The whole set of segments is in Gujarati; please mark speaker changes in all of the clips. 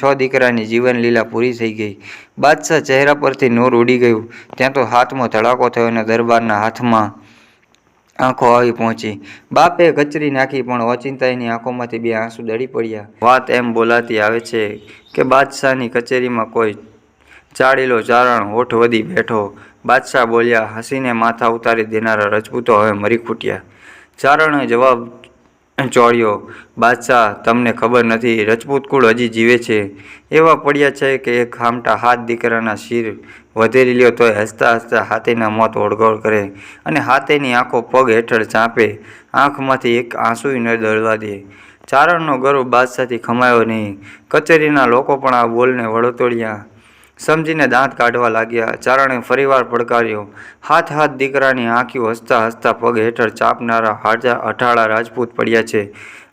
Speaker 1: છ દીકરાની જીવન લીલા પૂરી થઈ ગઈ. બાદશાહ ચહેરા પરથી નૂર ઉડી ગયું. ત્યાં તો હાથમાં ધડાકો થયો અને દરબારના હાથમાં આંખો આવી પહોંચી. બાપે કચરી નાખી, પણ ઓચિંતાઈની આંખોમાંથી બે આંસુ દળી પડ્યા. વાત એમ બોલાતી આવે છે કે બાદશાહની કચેરીમાં કોઈ ચાળીલો ચારણ હોઠ વધી બેઠો. બાદશાહ બોલ્યા, હસીને માથા ઉતારી દેનારા રજપૂતો હવે મરી ખૂટ્યા. ચારણે જવાબ ચોળ્યો. બાદશાહ, તમને ખબર નથી, રજપૂત કુળ હજી જીવે છે. એવા પડ્યા છે કે એક ખામટા હાથ દીકરાના શિર વધેરી લ્યો તોય હસતા હસતા હાથીના મોત ઓળગોળ કરે અને હાથીની આંખો પગ હેઠળ ચાંપે. આંખમાંથી એક આંસુય ન દળવા દે. ચારણનો ગર્વ બાદશાહથી ખમાયો નહીં. કચેરીના લોકો પણ આ બોલને વળતોડ્યા સમજીને દાંત કાઢવા લાગ્યા. ચારણે ફરીવાર પડકાર્યો. હાથ હાથ દીકરાની આંખીઓ હસતા હસતા પગ હેઠળ ચાપનારા હાજા અઠાળા રાજપૂત પડ્યા છે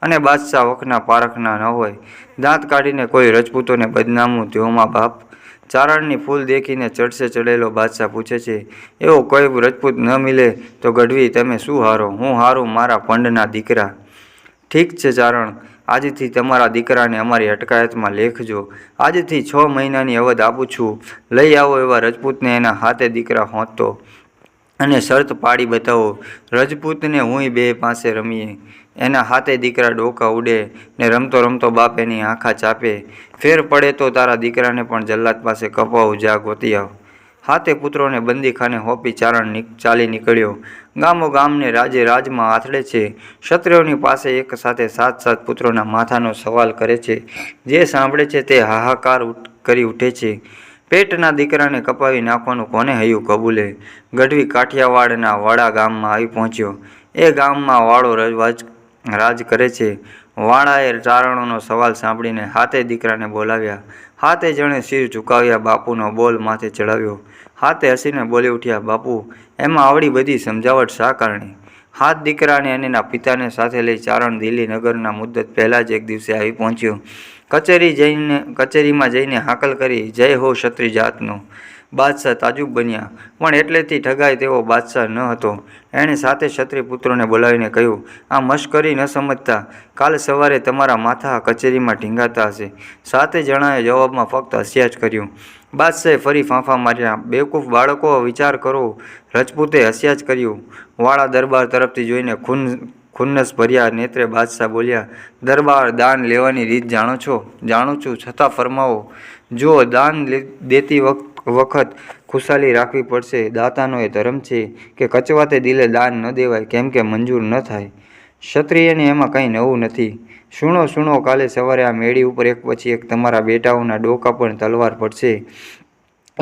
Speaker 1: અને બાદશાહ વખના પારખના ન હોય. દાંત કાઢીને કોઈ રજપૂતોને બદનામું ધ્યોમાં બાપ. ચારણની ફૂલ દેખીને ચડશે ચડેલો બાદશાહ પૂછે છે, એવો કોઈ રજપૂત ન મિલે તો ગઢવી, તમે શું હારો? હું હારું મારા પંડના દીકરા. ઠીક છે ચારણ. આજથી તમારા દીકરાને અમારી અટકાયતમાં લેખજો. આજથી છ મહિનાની અવધ આપું છું. લઈ આવો એવા રજપૂતને એના હાથે દીકરા હોંચતો. અને શરત પાડી બતાવો, રજપૂતને હુંય બે પાસે રમીએ. એના હાથે દીકરા ડોકા ઉડે ને રમતો રમતો બાપ એની આંખા ચાપે. ફેર પડે તો તારા દીકરાને પણ જલ્લાદ પાસે કપાવું, જા ગોતી આવ. હાથે પુત્રોને બંદીખાને હોપી ચારણ ચાલી નીકળ્યો. ગામો ગામને રાજે રાજમાં આથડે છે. ક્ષત્રિયોની પાસે એક સાથે સાત સાત પુત્રોના માથાનો સવાલ કરે છે. જે સાંભળે છે તે હાહાકાર કરી ઉઠે છે. પેટના દીકરાને કપાવી નાખવાનું કોને હૈયું કબૂલે? ગઢવી કાઠિયાવાડના વાડા ગામમાં આવી પહોંચ્યો. એ ગામમાં વાળો રાજ રાજ કરે છે. વાળાએ ચારણોનો સવાલ સાંભળીને હાથે દીકરાને બોલાવ્યા. હાથે જણે શિર ઝુકાવ્યા બાપુનો બોલ માથે ચડાવ્યો હાથે હસીને બોલી ઉઠ્યા, બાપુ, એમાં આવડી બધી સમજાવટ શા કારણે? હાથ દીકરાને અને એના પિતાને સાથે લઈ ચારણ દિલ્હી નગરના મુદ્દત પહેલાં જ એક દિવસે આવી પહોંચ્યો. કચેરી જઈને, કચેરીમાં જઈને હાકલ કરી, જય હો ક્ષત્રિય જાતનો. બાદશાહ તાજુબ બન્યા. પણ એટલેથી ઠગાય તેવો બાદશાહ ન હતો. એણે સાથે ક્ષત્રિય પુત્રોને બોલાવીને કહ્યું, આ મશ્કરી ન સમજતા. કાલ સવારે તમારા માથા કચેરીમાં ઢીંગાતા હશે. સાતે જણાએ જવાબમાં ફક્ત હસ્યા જ કર્યું. બાદશાહે ફરી ફાંફા માર્યા. બેવકૂફ બાળકો, વિચાર કરો. રજપૂતે હસ્યા જ કર્યું. વાળા દરબાર તરફથી જોઈને ખૂન, ખુન્નસ ભર્યા નેત્રે બાદશાહ બોલ્યા, દરબાર દાન લેવાની રીત જાણો છો? જાણું છું. છતાં ફરમાવો. જો દાન દેતી વખ- વખત ખુશાલી રાખવી પડશે. દાતાનો એ ધર્મ છે કે કચવાતે દિલે દાન ન દેવાય, કેમ કે મંજૂર ન થાય. ક્ષત્રિયને એમાં કંઈ નવું નથી. સુણો સુણો કાલે સવારે આ મેળી ઉપર એક પછી એક તમારા બેટાઓના ડોકા પણ તલવાર પડશે.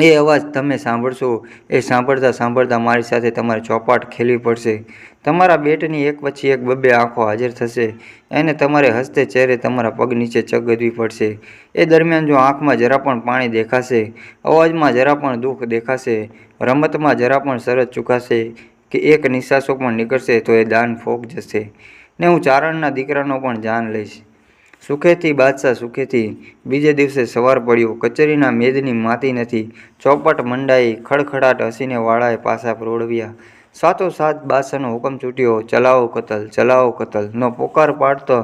Speaker 1: એ અવાજ તમે સાંભળશો, એ સાંભળતા સાંભળતા મારી સાથે તમારે ચોપાટ ખેલવી પડશે. તમારા બેટની એક પછી એક બબ્બે આંખો હાજર થશે. એને તમારે હસ્તે ચહેરે તમારા પગ નીચે ચગદવી પડશે. એ દરમિયાન જો આંખમાં જરા પણ પાણી દેખાશે, અવાજમાં જરા પણ દુઃખ દેખાશે, રમતમાં જરા પણ શરત ચૂકાશે કે એક નિશાસો પણ નીકળશે તો એ દાન ફોક જશે. ને હું ચારણના દીકરાનો પણ જાન લઈશ. સુખેથી બાદશાહ સુખેથી બીજે દિવસે સવાર પડ્યું. કચેરીના મેદની માતી નથી. ચોપટ મંડાઈ ખડખડાટ હસીને વાળાએ પાસા પ્રોડવ્યા સાતો સાત બાદશાહનો હુકમ છૂટ્યો ચલાવો કતલ ચલાવો કતલ. નો પોકાર પાડતો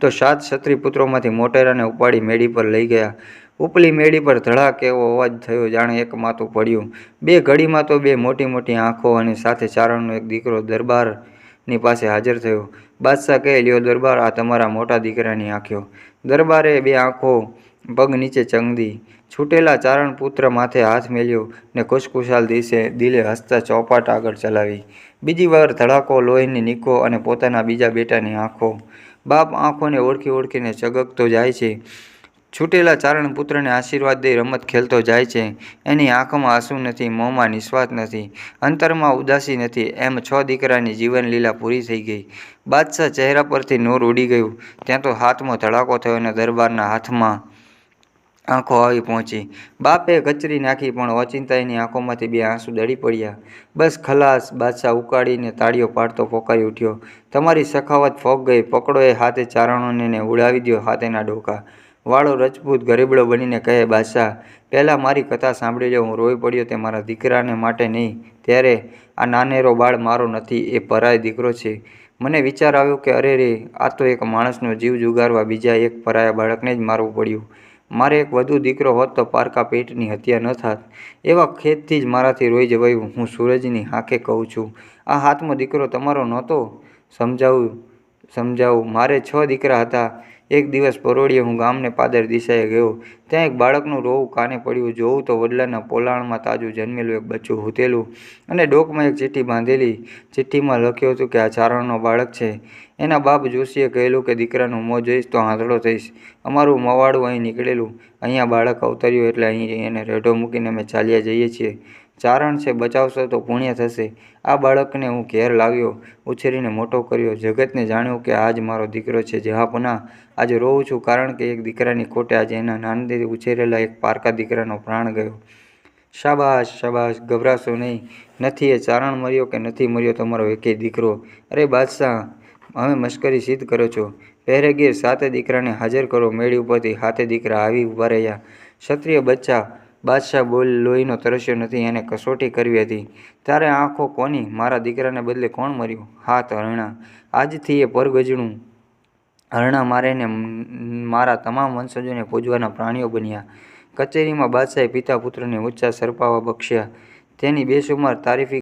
Speaker 1: તો સાત ક્ષત્રિય પુત્રોમાંથી મોટેરાને ઉપાડી મેડી પર લઈ ગયા. ઉપલી મેડી પર ધડાક એવો અવાજ થયો જાણે એક માથું પડ્યું. બે ઘડીમાં તો બે મોટી મોટી આંખો અને સાથે ચારણનો એક દીકરો દરબારની પાસે હાજર થયો. બાદશાહ કહે, લ્યો દરબાર, આ તમારા મોટા દીકરાની આંખો. દરબારે બે આંખો પગ નીચે ચંગદી. છૂટેલા ચારણ પુત્ર માથે હાથ મેલ્યો ને ખુશખુશાલ દિવસે દિલે હસતા ચોપાટ આગળ ચલાવી. બીજી વાર ધડાકો લોહીની નીકો અને પોતાના બીજા બેટાની આંખો. બાપ આંખોને ઓળખી ઓળખીને ચગકતો જાય છે. છૂટેલા ચારણ પુત્રને આશીર્વાદ દઈ રમત ખેલતો જાય છે. એની આંખમાં આંસુ નથી, મોંમાં નિસ્વાર્થ નથી, અંતરમાં ઉદાસી નથી, એમ છ દીકરાની જીવનલીલા પૂરી થઈ ગઈ. બાદશાહ ચહેરા પરથી નૂર ઉડી ગયું. ત્યાં તો હાથમાં ધડાકો થયો અને દરબારના હાથમાં આંખો આવી પહોંચી. બાપે કચરી નાખી, પણ ઓચિંતા એની આંખોમાંથી બે આંસુ દળી પડ્યા. બસ ખલાસ, બાદશાહ ઉકાળીને તાળીઓ પાડતો પોકારી ઉઠ્યો. તમારી સખાવત ફોક ગઈ, પકડો એ હાથે ચારણોને ઉડાવી દ્યો હાથેના ડોકા. વાળો રજપૂત ગરીબડો બનીને કહે, બાદશાહ, પહેલાં મારી કથા સાંભળી લે, હું રોઈ પડ્યો તે મારા દીકરાને માટે નહીં, ત્યારે આ નાનેરો બાળ મારો નથી, એ પરાય દીકરો છે. મને વિચાર આવ્યો કે, અરે રે, આ તો એક માણસનો જીવ જુગારવા બીજા એક પરાયા બાળકને જ મારવું પડ્યું. મારે એક વધુ દીકરો હોત તો પારકા પેટની હત્યા ન થાત. એવા ખેતથી જ મારાથી રોઈ જવાયું હું સૂરજની હાંખે કહું છું. આ હાથમાં દીકરો તમારો નહોતો? સમજાવું સમજાવું. મારે છ દીકરા હતા. એક દિવસ પરોળીએ હું ગામને પાદર દિશાએ ગયો. ત્યાં એક બાળકનું રોવું કાને પડ્યું જોઉં તો વડલાના પોલાણમાં તાજું જન્મેલું એક બચ્ચું હૂતેલું અને ડોકમાં એક ચિઠ્ઠી બાંધેલી. ચિઠ્ઠીમાં લખ્યું હતું કે આ ચારણનો બાળક છે. એના બાપ જોશીએ કહેલું કે, દીકરાનું મોં જોઈશ તો આંધળો થઈશ. અમારું મવાડું અહીં નીકળેલું. અહીંયા બાળક અવતર્યું એટલે અહીં એને રેઢો મૂકીને અમે ચાલ્યા જઈએ છીએ. ચારણ છે, બચાવશો તો પુણ્ય થશે. આ બાળકને હું ઘેર લાવ્યો, ઉછેરીને મોટો કર્યો. જગતને જાણ્યું કે આજ મારો દીકરો છે જહાપના આજે રોઉં છું કારણ કે એક દીકરાની ખોટે આજે એના નાનથી ઉછેરેલા એક પારકા દીકરાનો પ્રાણ ગયો. શાબાશ શાબાશ, ગભરાશો નહીં. નથી એ ચારણ મર્યો કે નથી મર્યો તમારો એકેય દીકરો? અરે બાદશાહ હવે મશ્કરી સિદ્ધ કરો છો. પહેરેગીર સાતે દીકરાને હાજર કરો. મેળી ઉપરથી હાથે દીકરા આવી ઊભા રહ્યા. ક્ષત્રિય બચ્ચા બાદશાહ બોલ, લોહીનો તરસ્યો નથી, એને કસોટી કરવી હતી. ત્યારે આંખો કોની? મારા દીકરાને બદલે કોણ મર્યું? હાથ હરણા આજથી એ પરગજણું. હરણા મારેને મારા તમામ વંશજોને પૂજવાના પ્રાણીઓ બન્યા. કચેરીમાં બાદશાહે પિતા પુત્રને ઊંચા સરપાવા બક્ષ્યા. તેની બેસુમાર તારીફી